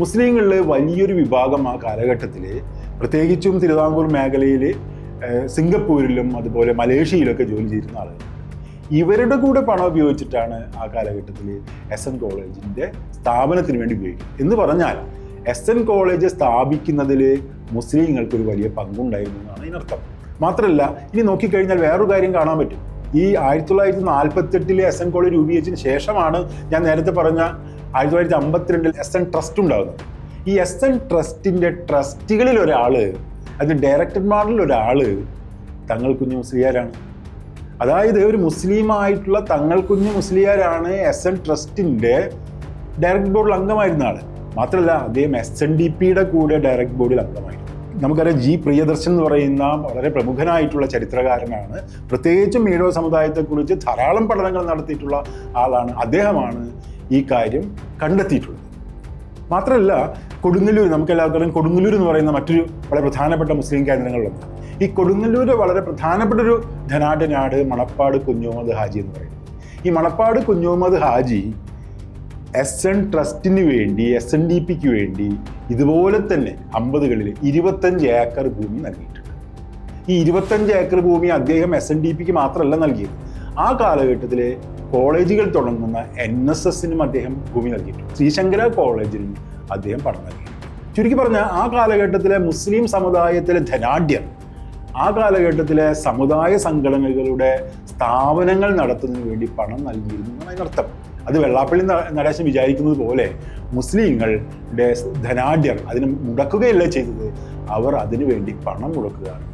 മുസ്ലിങ്ങളിൽ വലിയൊരു വിഭാഗം ആ കാലഘട്ടത്തിൽ പ്രത്യേകിച്ചും തിരുവിതാംകൂർ മേഖലയിൽ സിംഗപ്പൂരിലും അതുപോലെ മലേഷ്യയിലൊക്കെ ജോലി ചെയ്തിരുന്ന ആളുകൾ ഇവരുടെ കൂടെ പണം ഉപയോഗിച്ചിട്ടാണ് ആ കാലഘട്ടത്തിൽ എസ് എൻ കോളേജിന്റെ സ്ഥാപനത്തിന് വേണ്ടി ഉപയോഗിക്കുന്നത്. എന്ന് പറഞ്ഞാൽ എസ് എൻ കോളേജ് സ്ഥാപിക്കുന്നതിൽ മുസ്ലിങ്ങൾക്കൊരു വലിയ പങ്കുണ്ടായിരുന്നു എന്നാണ് ഇതിനർത്ഥം. മാത്രമല്ല ഇനി നോക്കിക്കഴിഞ്ഞാൽ വേറൊരു കാര്യം കാണാൻ പറ്റും. ഈ ആയിരത്തി തൊള്ളായിരത്തി നാൽപ്പത്തെട്ടിലെ എസ് എൻ കോളേജ് രൂപീകരിച്ചതിന് ശേഷമാണ് ഞാൻ നേരത്തെ പറഞ്ഞ ആയിരത്തി തൊള്ളായിരത്തി അമ്പത്തിരണ്ടിൽ എസ് എൻ ട്രസ്റ്റ് ഉണ്ടാകുന്നത് ഈ എസ് എൻ ട്രസ്റ്റിന്റെ ട്രസ്റ്റികളിൽ ഒരാൾ അതിന്റെ ഡയറക്ടർമാരിൽ ഒരാൾ തങ്ങൾ കുഞ്ഞു മുസ്ലിയാരാണ്. അതായത് ഒരു മുസ്ലിമായിട്ടുള്ള തങ്ങൾ കുഞ്ഞു മുസ്ലിയാരാണ് എസ് എൻ ട്രസ്റ്റിന്റെ ഡയറക്ട് ബോർഡിൽ അംഗമായിരുന്ന ആൾ. മാത്രമല്ല അദ്ദേഹം എസ് എൻ ഡി പിയുടെ കൂടെ ഡയറക്ട് ബോർഡിൽ അംഗമായിരുന്നു. നമുക്കറിയാം ജി പ്രിയദർശൻ എന്ന് പറയുന്ന വളരെ പ്രമുഖനായിട്ടുള്ള ചരിത്രകാരനാണ്. പ്രത്യേകിച്ചും മീഴോ സമുദായത്തെക്കുറിച്ച് ധാരാളം പഠനങ്ങൾ നടത്തിയിട്ടുള്ള ആളാണ്. അദ്ദേഹമാണ് ഈ കാര്യം കണ്ടെത്തിയിട്ടുള്ളത് മാത്രമല്ല കൊടുങ്ങല്ലൂർ നമുക്ക് എല്ലാവർക്കും കൊടുങ്ങല്ലൂർ എന്ന് പറയുന്ന മറ്റൊരു വളരെ പ്രധാനപ്പെട്ട മുസ്ലിം കേന്ദ്രങ്ങളിലൊന്ന്. ഈ കൊടുങ്ങല്ലൂര് വളരെ പ്രധാനപ്പെട്ട ഒരു ധനാഢ്യനാട് മണപ്പാട് കുഞ്ഞുമുഹമ്മദ് ഹാജി എന്ന് പറയുന്നത് ഈ മണപ്പാട് കുഞ്ഞുമുഹമ്മദ് ഹാജി എസ് എൻ ട്രസ്റ്റിന് വേണ്ടി എസ് എൻ ഡി പിക്ക് വേണ്ടി ഇതുപോലെ തന്നെ അമ്പതുകളിൽ ഇരുപത്തഞ്ച് ഏക്കർ ഭൂമി നൽകിയിട്ടുണ്ട്. ഈ ഇരുപത്തഞ്ച് ഏക്കർ ഭൂമി അദ്ദേഹം എസ് എൻ ഡി പിക്ക് മാത്രമല്ല നൽകിയത്. ആ കാലഘട്ടത്തിലെ കോളേജുകൾ തുടങ്ങുന്ന എൻ എസ് എസിനും അദ്ദേഹം ഭൂമി നൽകിയിട്ടുണ്ട്. ശ്രീശങ്കര കോളേജിനും അദ്ദേഹം പഠനം നൽകി. ചുരുക്കി പറഞ്ഞാൽ ആ കാലഘട്ടത്തിലെ മുസ്ലിം സമുദായത്തിലെ ധനാഢ്യർ ആ കാലഘട്ടത്തിലെ സമുദായ സംഘടനകളുടെ സ്ഥാപനങ്ങൾ നടത്തുന്നതിന് വേണ്ടി പണം നൽകിയിരുന്നു അതിനർത്ഥം അത് വെള്ളാപ്പള്ളി നടേശം വിചാരിക്കുന്നത് പോലെ മുസ്ലിങ്ങളുടെ ധനാഢ്യർ അതിന് മുടക്കുകയല്ല ചെയ്തത് അവർ അതിനു വേണ്ടി പണം മുടക്കുകയാണ്.